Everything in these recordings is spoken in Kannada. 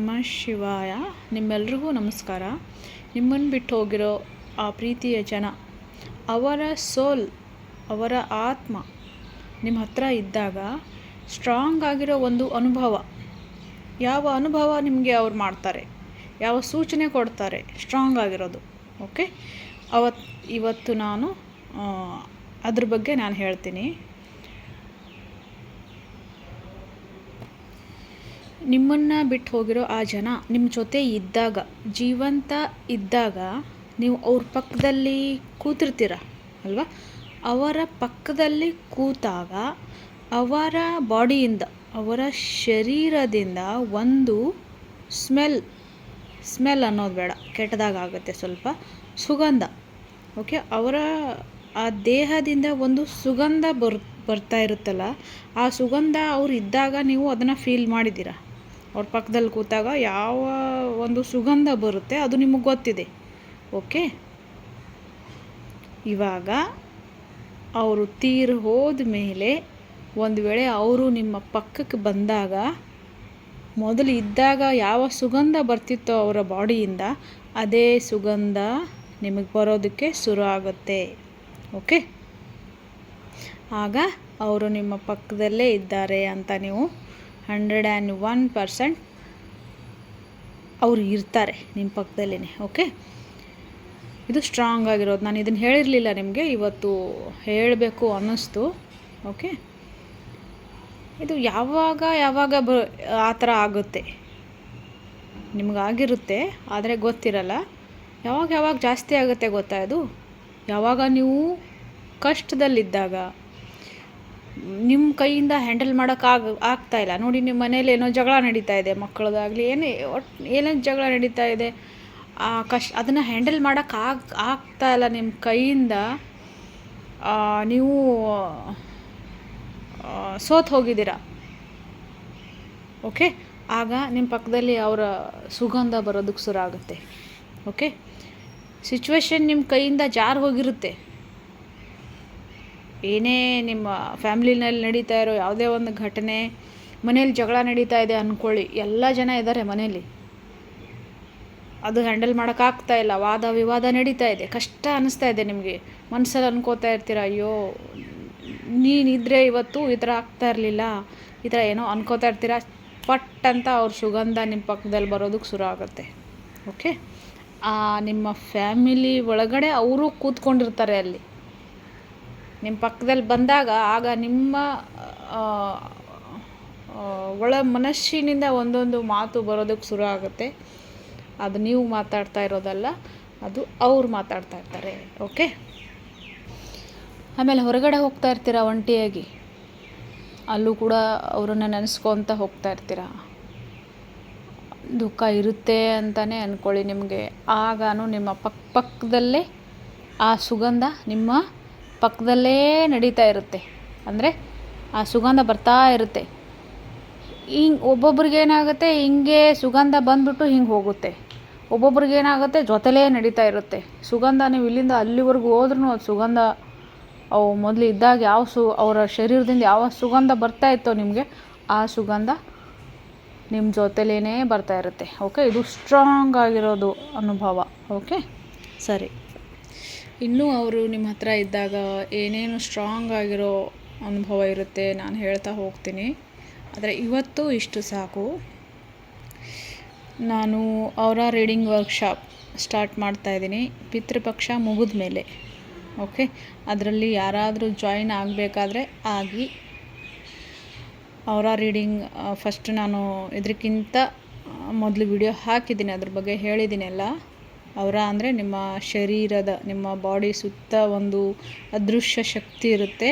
ನಮಃ ಶಿವಾಯ. ನಿಮ್ಮೆಲ್ರಿಗೂ ನಮಸ್ಕಾರ. ನಿಮ್ಮನ್ನು ಬಿಟ್ಟು ಹೋಗಿರೋ ಆ ಪ್ರೀತಿಯ ಜನ, ಅವರ ಸೋಲ್, ಅವರ ಆತ್ಮ ನಿಮ್ಮ ಹತ್ರ ಇದ್ದಾಗ ಸ್ಟ್ರಾಂಗ್ ಆಗಿರೋ ಒಂದು ಅನುಭವ. ಯಾವ ಅನುಭವ ನಿಮಗೆ ಅವ್ರು ಮಾಡ್ತಾರೆ? ಯಾವ ಸೂಚನೆ ಕೊಡ್ತಾರೆ? ಸ್ಟ್ರಾಂಗ್ ಆಗಿರೋದು ಓಕೆ ಅವತ್ತು ಇವತ್ತು ನಾನು ಅದ್ರ ಬಗ್ಗೆ ನಾನು ಹೇಳ್ತೀನಿ. ನಿಮ್ಮನ್ನು ಬಿಟ್ಟು ಹೋಗಿರೋ ಆ ಜನ ನಿಮ್ಮ ಜೊತೆ ಇದ್ದಾಗ, ಜೀವಂತ ಇದ್ದಾಗ ನೀವು ಅವ್ರ ಪಕ್ಕದಲ್ಲಿ ಕೂತಿರ್ತೀರ, ಅಲ್ವಾ? ಅವರ ಪಕ್ಕದಲ್ಲಿ ಕೂತಾಗ ಅವರ ಬಾಡಿಯಿಂದ, ಅವರ ಶರೀರದಿಂದ ಒಂದು ಸ್ಮೆಲ್ ಸ್ಮೆಲ್ ಅನ್ನೋದು ಬೇಡ ಕೆಟ್ಟದಾಗುತ್ತೆ ಸ್ವಲ್ಪ ಸುಗಂಧ, ಓಕೆ? ಅವರ, ಆ ದೇಹದಿಂದ ಒಂದು ಸುಗಂಧ ಬರ್, ಬರ್ತಾ ಇರುತ್ತಲ್ಲ, ಆ ಸುಗಂಧ ಅವ್ರು ಇದ್ದಾಗ ನೀವು ಅದನ್ನು ಫೀಲ್ ಮಾಡಿದ್ದೀರಾ? ಅವ್ರ ಪಕ್ಕದಲ್ಲಿ ಕೂತಾಗ ಯಾವ ಒಂದು ಸುಗಂಧ ಬರುತ್ತೆ ಅದು ನಿಮಗೆ ಗೊತ್ತಿದೆ. ಓಕೆ ಇವಾಗ ಅವರು ತೀರು ಹೋದ ಮೇಲೆ ಒಂದು ವೇಳೆ ಅವರು ನಿಮ್ಮ ಪಕ್ಕಕ್ಕೆ ಬಂದಾಗ ಮೊದಲು ಇದ್ದಾಗ ಯಾವ ಸುಗಂಧ ಬರ್ತಿತ್ತೋ ಅವರ ಬಾಡಿಯಿಂದ ಅದೇ ಸುಗಂಧ ನಿಮಗೆ ಬರೋದಕ್ಕೆ ಶುರು ಆಗುತ್ತೆ. ಓಕೆ ಆಗ ಅವರು ನಿಮ್ಮ ಪಕ್ಕದಲ್ಲೇ ಇದ್ದಾರೆ ಅಂತ ನೀವು ಹಂಡ್ರೆಡ್ ಆ್ಯಂಡ್ ಒನ್ ಪರ್ಸೆಂಟ್ ಅವರು ಇರ್ತಾರೆ ನಿಮ್ಮ ಪಕ್ಕದಲ್ಲೇ ಓಕೆ? ಇದು ಸ್ಟ್ರಾಂಗ್ ಆಗಿರೋದು. ನಾನು ಇದನ್ನು ಹೇಳಿರಲಿಲ್ಲ ನಿಮಗೆ, ಇವತ್ತು ಹೇಳಬೇಕು ಅನ್ನಿಸ್ತು, ಓಕೆ? ಇದು ಯಾವಾಗ ಯಾವಾಗ ಬ, ಆ ಥರ ಆಗುತ್ತೆ? ನಿಮಗಾಗಿರುತ್ತೆ, ಆದರೆ ಗೊತ್ತಿರಲ್ಲ. ಯಾವಾಗ ಯಾವಾಗ ಜಾಸ್ತಿ ಆಗುತ್ತೆ ಗೊತ್ತಾ ಇದು? ಯಾವಾಗ ನೀವು ಕಷ್ಟದಲ್ಲಿದ್ದಾಗ ನಿಮ್ಮ ಕೈಯಿಂದ ಹ್ಯಾಂಡಲ್ ಮಾಡೋಕ್ಕಾಗ ಆಗ್ತಾ ಇಲ್ಲ. ನೋಡಿ ನಿಮ್ಮ ಮನೇಲಿ ಏನೋ ಜಗಳ ನಡೀತಾ ಇದೆ, ಮಕ್ಕಳದಾಗಲಿ, ಏನೇ ಒಟ್ಟು ಏನೇ ಜಗಳ ನಡೀತಾ ಇದೆ, ಆ ಕಷ್ಟ ಅದನ್ನು ಹ್ಯಾಂಡಲ್ ಮಾಡೋಕ್ಕೆ ಆಗ, ಆಗ್ತಾ ಇಲ್ಲ ನಿಮ್ಮ ಕೈಯಿಂದ. ನೀವು ಸೋತ್ ಹೋಗಿದ್ದೀರ? ಓಕೆ? ಆಗ ನಿಮ್ಮ ಪಕ್ಕದಲ್ಲಿ ಅವರ ಸುಗಂಧ ಬರೋದಕ್ಕೆ ಶುರು ಆಗುತ್ತೆ. ಓಕೆ? ಸಿಚುವೇಶನ್ ನಿಮ್ಮ ಕೈಯಿಂದ ಜಾರು ಹೋಗಿರುತ್ತೆ. ಏನೇ ನಿಮ್ಮ ಫ್ಯಾಮ್ಲಿನಲ್ಲಿ ನಡೀತಾ ಇರೋ ಯಾವುದೇ ಒಂದು ಘಟನೆ ಮನೇಲಿ ಜಗಳ ನಡೀತಾ ಇದೆ ಅಂದ್ಕೊಳ್ಳಿ ಎಲ್ಲ ಜನ ಇದ್ದಾರೆ ಮನೇಲಿ ಅದು ಹ್ಯಾಂಡಲ್ ಮಾಡೋಕ್ಕಾಗ್ತಾ ಇಲ್ಲ. ವಾದ ವಿವಾದ ನಡೀತಾ ಇದೆ. ಕಷ್ಟ ಅನ್ನಿಸ್ತಾ ಇದೆ ನಿಮಗೆ. ಮನಸ್ಸಲ್ಲಿ ಅನ್ಕೋತಾ ಇರ್ತೀರ, ಅಯ್ಯೋ, ನೀನಿದ್ರೆ ಇವತ್ತು ಈ ಥರ ಆಗ್ತಾ ಇರಲಿಲ್ಲ. ಈ ಥರ ಏನೋ ಅನ್ಕೋತಾ ಇರ್ತೀರ. ಪಟ್ ಅಂತ ಅವ್ರ ಸುಗಂಧ ನಿಮ್ಮ ಪಕ್ಕದಲ್ಲಿ ಬರೋದಕ್ಕೆ ಶುರು ಆಗುತ್ತೆ. ಓಕೆ ನಿಮ್ಮ ಫ್ಯಾಮಿಲಿ ಒಳಗಡೆ ಅವರು ಕೂತ್ಕೊಂಡಿರ್ತಾರೆ ಅಲ್ಲಿ. ನಿಮ್ಮ ಪಕ್ಕದಲ್ಲಿ ಬಂದಾಗ ಆಗ ನಿಮ್ಮ ಒಳ ಮನಸ್ಸಿನಿಂದ ಒಂದೊಂದು ಮಾತು ಬರೋದಕ್ಕೆ ಶುರು ಆಗುತ್ತೆ. ಅದು ನೀವು ಮಾತಾಡ್ತಾ ಇರೋದಲ್ಲ, ಅದು ಅವ್ರು ಮಾತಾಡ್ತಾ ಇರ್ತಾರೆ, ಓಕೆ? ಆಮೇಲೆ ಹೊರಗಡೆ ಹೋಗ್ತಾ ಇರ್ತೀರ ಒಂಟಿಯಾಗಿ? ಅಲ್ಲೂ ಕೂಡ ಅವರನ್ನು ನೆನೆಸ್ಕೊತ ಹೋಗ್ತಾ ಇರ್ತೀರ? ದುಃಖ ಇರುತ್ತೆ ಅಂತಲೇ ಅಂದ್ಕೊಳ್ಳಿ ನಿಮಗೆ. ಆಗಾನು ನಿಮ್ಮ ಪಕ್ಕ ಪಕ್ಕದಲ್ಲೇ ಆ ಸುಗಂಧ ನಿಮ್ಮ ಪಕ್ಕದಲ್ಲೇ ನಡೀತಾ ಇರುತ್ತೆ. ಅಂದರೆ ಆ ಸುಗಂಧ ಬರ್ತಾ ಇರುತ್ತೆ. ಹಿಂಗೆ ಒಬ್ಬೊಬ್ರಿಗೆ ಏನಾಗುತ್ತೆ, ಹಿಂಗೆ ಸುಗಂಧ ಬಂದ್ಬಿಟ್ಟು ಹಿಂಗೆ ಹೋಗುತ್ತೆ. ಒಬ್ಬೊಬ್ರಿಗೆ ಏನಾಗುತ್ತೆ, ಜೊತೆಲೇ ನಡೀತಾ ಇರುತ್ತೆ. ಸುಗಂಧ ನೀವು ಇಲ್ಲಿಂದ ಅಲ್ಲಿವರೆಗೂ ಹೋದ್ರೂ ಅದು ಸುಗಂಧ, ಅವು ಮೊದಲು ಇದ್ದಾಗ ಯಾವ ಸು, ಅವರ ಶರೀರದಿಂದ ಯಾವ ಸುಗಂಧ ಬರ್ತಾ ಇತ್ತೋ ನಿಮಗೆ, ಆ ಸುಗಂಧ ನಿಮ್ಮ ಜೊತೆಲೇ ಬರ್ತಾ ಇರುತ್ತೆ. ಓಕೆ ಇದು ಸ್ಟ್ರಾಂಗ್ ಆಗಿರೋದು ಅನುಭವ. ಓಕೆ ಸರಿ. ಇನ್ನೂ ಅವರು ನಿಮ್ಮ ಹತ್ರ ಇದ್ದಾಗ ಏನೇನು ಸ್ಟ್ರಾಂಗ್ ಆಗಿರೋ ಅನುಭವ ಇರುತ್ತೆ ನಾನು ಹೇಳ್ತಾ ಹೋಗ್ತೀನಿ. ಆದರೆ ಇವತ್ತು ಇಷ್ಟು ಸಾಕು. ನಾನು ಅವರ ರೀಡಿಂಗ್ ವರ್ಕ್ಶಾಪ್ ಸ್ಟಾರ್ಟ್ ಮಾಡ್ತಾ ಇದ್ದೀನಿ. ಪಿತೃಪಕ್ಷ ಮುಗಿದ ಮೇಲೆ. ಓಕೆ ಅದರಲ್ಲಿ ಯಾರಾದರೂ ಜಾಯಿನ್ ಆಗಬೇಕಾದ್ರೆ ಆಗಿ ಅವರ ರೀಡಿಂಗ್ ಫಸ್ಟ್ ನಾನು ಇದಕ್ಕಿಂತ ಮೊದಲು ವಿಡಿಯೋ ಹಾಕಿದ್ದೀನಿ. ಅದ್ರ ಬಗ್ಗೆ ಹೇಳಿದ್ದೀನಿ ಅವರ ಅಂದರೆ ನಿಮ್ಮ ಶರೀರದ, ನಿಮ್ಮ ಬಾಡಿ ಸುತ್ತ ಒಂದು ಅದೃಶ್ಯ ಶಕ್ತಿ ಇರುತ್ತೆ.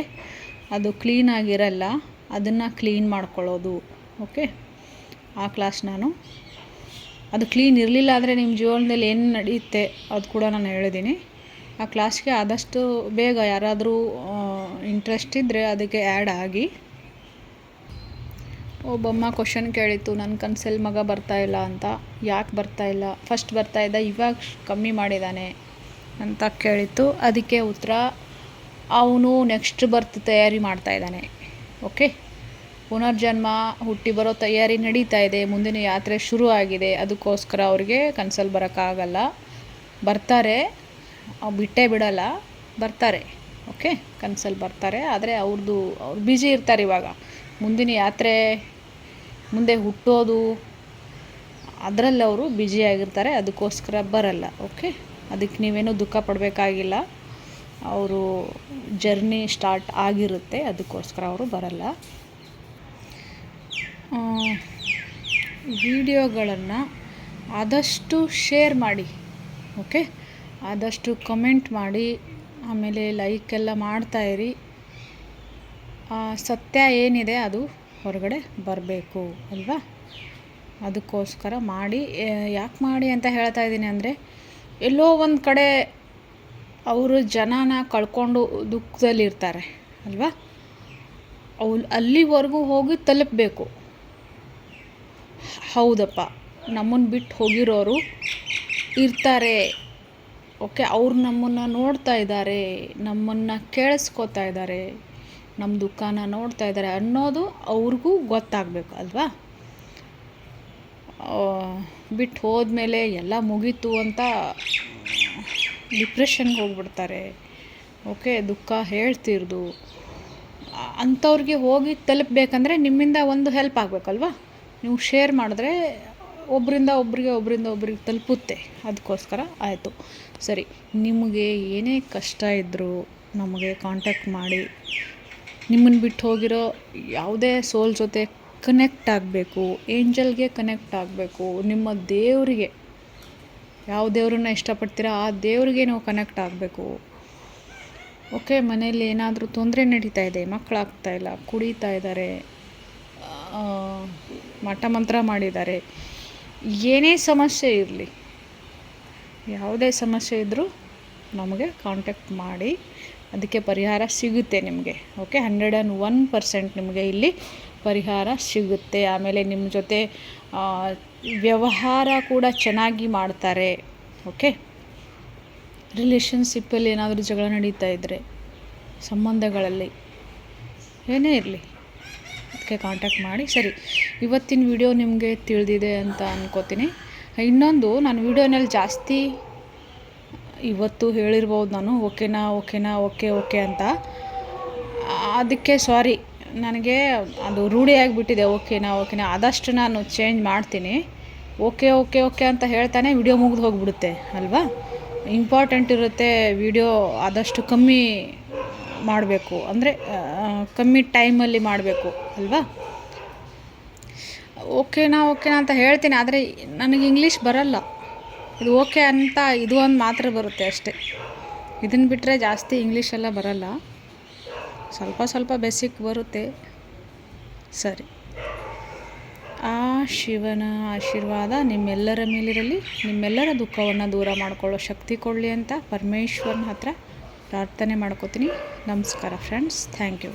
ಅದು ಕ್ಲೀನಾಗಿರಲ್ಲ ಅದನ್ನು ಕ್ಲೀನ್ ಮಾಡ್ಕೊಳ್ಳೋದು. ಓಕೆ? ಆ ಕ್ಲಾಸ್ ನಾನು. ಅದು ಕ್ಲೀನ್ ಇರಲಿಲ್ಲ ಅಂದರೆ ನಿಮ್ಮ ಜೀವನದಲ್ಲಿ ಏನು ನಡೆಯುತ್ತೆ ಅದು ಕೂಡ ನಾನು ಹೇಳಿದ್ದೀನಿ ಆ ಕ್ಲಾಸ್ಗೆ ಆದಷ್ಟು ಬೇಗ ಯಾರಾದರೂ ಇಂಟ್ರೆಸ್ಟ್ ಇದ್ದರೆ ಅದಕ್ಕೆ ಆ್ಯಡ್ ಆಗಿ. ಒಬ್ಬಮ್ಮ ಕ್ವಶನ್ ಕೇಳಿತ್ತು ನನ್ನ ಕನ್ಸಲ್ಲಿ ಮಗ ಬರ್ತಾ ಇಲ್ಲ ಅಂತ, ಯಾಕೆ ಬರ್ತಾ ಇಲ್ಲ? ಫಸ್ಟ್ ಬರ್ತಾ ಇದ್ದ ಇವಾಗ ಕಮ್ಮಿ ಮಾಡಿದ್ದಾನೆ ಅಂತ ಕೇಳಿತ್ತು. ಅದಕ್ಕೆ ಉತ್ತರ, ಅವನು ನೆಕ್ಸ್ಟ್ ಬರ್ತ್ ತಯಾರಿ ಮಾಡ್ತಾ ಇದ್ದಾನೆ. ಓಕೆ ಪುನರ್ಜನ್ಮ ಹುಟ್ಟಿ ಬರೋ ತಯಾರಿ ನಡೀತಾ ಇದೆ. ಮುಂದಿನ ಯಾತ್ರೆ ಶುರು ಆಗಿದೆ. ಅದಕ್ಕೋಸ್ಕರ ಅವ್ರಿಗೆ ಕನ್ಸಲ್ಲಿ ಬರೋಕ್ಕಾಗಲ್ಲ. ಬರ್ತಾರೆ. ಬಿಟ್ಟೇ ಬಿಡಲ್ಲ. ಬರ್ತಾರೆ. ಓಕೆ ಕನ್ಸಲ್ಲಿ ಬರ್ತಾರೆ. ಆದರೆ ಅವ್ರದ್ದು ಅವ್ರು ಬ್ಯುಸಿ ಇರ್ತಾರೆ ಇವಾಗ. ಮುಂದಿನ ಯಾತ್ರೆ, ಮುಂದೆ ಹುಟ್ಟೋದು, ಅದರಲ್ಲಿ ಅವರು ಬ್ಯುಸಿಯಾಗಿರ್ತಾರೆ ಅದಕ್ಕೋಸ್ಕರ ಬರಲ್ಲ ಓಕೆ ಅದಕ್ಕೆ ನೀವೇನು ದುಃಖ ಪಡಬೇಕಾಗಿಲ್ಲ. ಅವರು ಜರ್ನಿ ಸ್ಟಾರ್ಟ್ ಆಗಿರುತ್ತೆ, ಅದಕ್ಕೋಸ್ಕರ ಅವರು ಬರಲ್ಲ. ವಿಡಿಯೋಗಳನ್ನು ಆದಷ್ಟು ಶೇರ್ ಮಾಡಿ ಓಕೆ ಆದಷ್ಟು ಕಮೆಂಟ್ ಮಾಡಿ, ಆಮೇಲೆ ಲೈಕ್ ಎಲ್ಲ ಮಾಡ್ತಾಯಿರಿ ಸತ್ಯ ಏನಿದೆ ಅದು ಹೊರಗಡೆ ಬರಬೇಕು, ಅಲ್ವಾ? ಅದಕ್ಕೋಸ್ಕರ ಮಾಡಿ ಯಾಕೆ ಮಾಡಿ ಅಂತ ಹೇಳ್ತಾ ಇದ್ದೀನಿ ಅಂದರೆ, ಎಲ್ಲೋ ಒಂದು ಕಡೆ ಅವರು ಜನನ ಕಳ್ಕೊಂಡು ದುಃಖದಲ್ಲಿರ್ತಾರೆ, ಅಲ್ವಾ? ಅವು ಅಲ್ಲಿವರೆಗೂ ಹೋಗಿ ತಲುಪಬೇಕು. ಹೌದಪ್ಪ ನಮ್ಮನ್ನು ಬಿಟ್ಟು ಹೋಗಿರೋರು ಇರ್ತಾರೆ. ಓಕೆ, ಅವ್ರು ನಮ್ಮನ್ನು ನೋಡ್ತಾ ಇದ್ದಾರೆ, ನಮ್ಮನ್ನು ಕೇಳಿಸ್ಕೊತಾ ಇದ್ದಾರೆ. ನಮ್ಮ ದುಃಖನ ನೋಡ್ತಾ ಇದ್ದಾರೆ ಅನ್ನೋದು ಅವ್ರಿಗೂ ಗೊತ್ತಾಗಬೇಕು, ಅಲ್ವಾ? ಬಿಟ್ಟು ಹೋದ್ಮೇಲೆ ಎಲ್ಲ ಮುಗೀತು ಅಂತ ಡಿಪ್ರೆಷನ್ಗೆ ಹೋಗ್ಬಿಡ್ತಾರೆ. ಓಕೆ, ದುಃಖ ಹೇಳ್ತಿರ್ದು. ಅಂಥವ್ರಿಗೆ ಹೋಗಿ ತಲುಪಬೇಕಂದ್ರೆ ನಿಮ್ಮಿಂದ ಒಂದು ಹೆಲ್ಪ್ ಆಗಬೇಕಲ್ವಾ? ನೀವು ಶೇರ್ ಮಾಡಿದ್ರೆ ಒಬ್ಬರಿಂದ ಒಬ್ಬರಿಗೆ ಒಬ್ಬರಿಂದ ಒಬ್ರಿಗೆ ತಲುಪುತ್ತೆ. ಅದಕ್ಕೋಸ್ಕರ ಆಯಿತು. ಸರಿ, ನಿಮಗೆ ಏನೇ ಕಷ್ಟ ಇದ್ದರೂ ನಮಗೆ ಕಾಂಟ್ಯಾಕ್ಟ್ ಮಾಡಿ. ನಿಮ್ಮನ್ನು ಬಿಟ್ಟು ಹೋಗಿರೋ ಯಾವುದೇ ಸೋಲ್ ಜೊತೆ ಕನೆಕ್ಟ್ ಆಗಬೇಕು, ಏಂಜಲ್ಗೆ ಕನೆಕ್ಟ್ ಆಗಬೇಕು, ನಿಮ್ಮ ದೇವರಿಗೆ, ಯಾವ ದೇವ್ರನ್ನ ಇಷ್ಟಪಡ್ತೀರಾ ಆ ದೇವರಿಗೆ ನಾವು ಕನೆಕ್ಟ್ ಆಗಬೇಕು. ಓಕೆ ಮನೆಯಲ್ಲಿ ಏನಾದರೂ ತೊಂದರೆ ನಡೀತಾ ಇದೆ, ಮಕ್ಕಳಾಗ್ತಾ ಇಲ್ಲ, ಕುಡಿತಾ ಇದ್ದಾರೆ ಮಠ ಮಂತ್ರ ಮಾಡಿದ್ದಾರೆ, ಏನೇ ಸಮಸ್ಯೆ ಇರಲಿ, ಯಾವುದೇ ಸಮಸ್ಯೆ ಇದ್ದರೂ ನಮಗೆ ಕಾಂಟ್ಯಾಕ್ಟ್ ಮಾಡಿ ಅದಕ್ಕೆ ಪರಿಹಾರ ಸಿಗುತ್ತೆ ನಿಮಗೆ okay hundred and one percent ನಿಮಗೆ ಇಲ್ಲಿ ಪರಿಹಾರ ಸಿಗುತ್ತೆ. ಆಮೇಲೆ ನಿಮ್ಮ ಜೊತೆ ವ್ಯವಹಾರ ಕೂಡ ಚೆನ್ನಾಗಿ ಮಾಡ್ತಾರೆ ಓಕೆ ರಿಲೇಷನ್ಶಿಪ್ಪಲ್ಲಿ ಏನಾದರೂ ಜಗಳ ನಡೀತಾ ಇದ್ದರೆ ಸಂಬಂಧಗಳಲ್ಲಿ, ಏನೇ ಇರಲಿ, ಅದಕ್ಕೆ ಕಾಂಟ್ಯಾಕ್ಟ್ ಮಾಡಿ. ಸರಿ, ಇವತ್ತಿನ ವಿಡಿಯೋ ನಿಮಗೆ ತಿಳಿದಿದೆ ಅಂತ ಅನ್ಕೋತೀನಿ. ಇನ್ನೊಂದು, ನಾನು ವಿಡಿಯೋನಲ್ಲಿ ಜಾಸ್ತಿ ಇವತ್ತು ಹೇಳಿರ್ಬೋದು ನಾನು, ಓಕೆನಾ ಓಕೆನಾ, ಓಕೆ ಓಕೆ ಅಂತ. ಅದಕ್ಕೆ ಸಾರಿ ನನಗೆ ಅದು ರೂಢಿಯಾಗಿಬಿಟ್ಟಿದೆ ಓಕೆನಾ ಓಕೆನಾ. ಆದಷ್ಟು ನಾನು ಚೇಂಜ್ ಮಾಡ್ತೀನಿ. ಓಕೆ ಓಕೆ ಓಕೆ ಅಂತ ಹೇಳ್ತಾನೆ ವಿಡಿಯೋ ಮುಗಿದು ಹೋಗಿಬಿಡುತ್ತೆ, ಅಲ್ವಾ? ಇಂಪಾರ್ಟೆಂಟ್ ಇರುತ್ತೆ ವಿಡಿಯೋ ಆದಷ್ಟು ಕಮ್ಮಿ ಮಾಡಬೇಕು. ಅಂದರೆ ಕಮ್ಮಿ ಟೈಮಲ್ಲಿ ಮಾಡಬೇಕು, ಅಲ್ವಾ? ಓಕೆನಾ ಓಕೆನಾ ಅಂತ ಹೇಳ್ತೀನಿ. ಆದರೆ ನನಗೆ ಇಂಗ್ಲೀಷ್ ಬರಲ್ಲ. ಇದು ಓಕೆ ಅಂತ ಇದು ಒಂದು ಮಾತ್ರ ಬರುತ್ತೆ ಅಷ್ಟೇ. ಇದನ್ನು ಬಿಟ್ಟರೆ ಜಾಸ್ತಿ ಇಂಗ್ಲೀಷೆಲ್ಲ ಬರಲ್ಲ. ಸ್ವಲ್ಪ ಸ್ವಲ್ಪ ಬೇಸಿಕ್ ಬರುತ್ತೆ. ಸರಿ. ಆ ಶಿವನ ಆಶೀರ್ವಾದ ನಿಮ್ಮೆಲ್ಲರ ಮೇಲಿರಲಿ. ನಿಮ್ಮೆಲ್ಲರ ದುಃಖವನ್ನು ದೂರ ಮಾಡಿಕೊಳ್ಳೋ ಶಕ್ತಿ ಕೊಡಲಿ ಅಂತ ಪರಮೇಶ್ವರನ ಹತ್ರ ಪ್ರಾರ್ಥನೆ ಮಾಡ್ಕೋತೀನಿ. ನಮಸ್ಕಾರ ಫ್ರೆಂಡ್ಸ್ ಥ್ಯಾಂಕ್ ಯು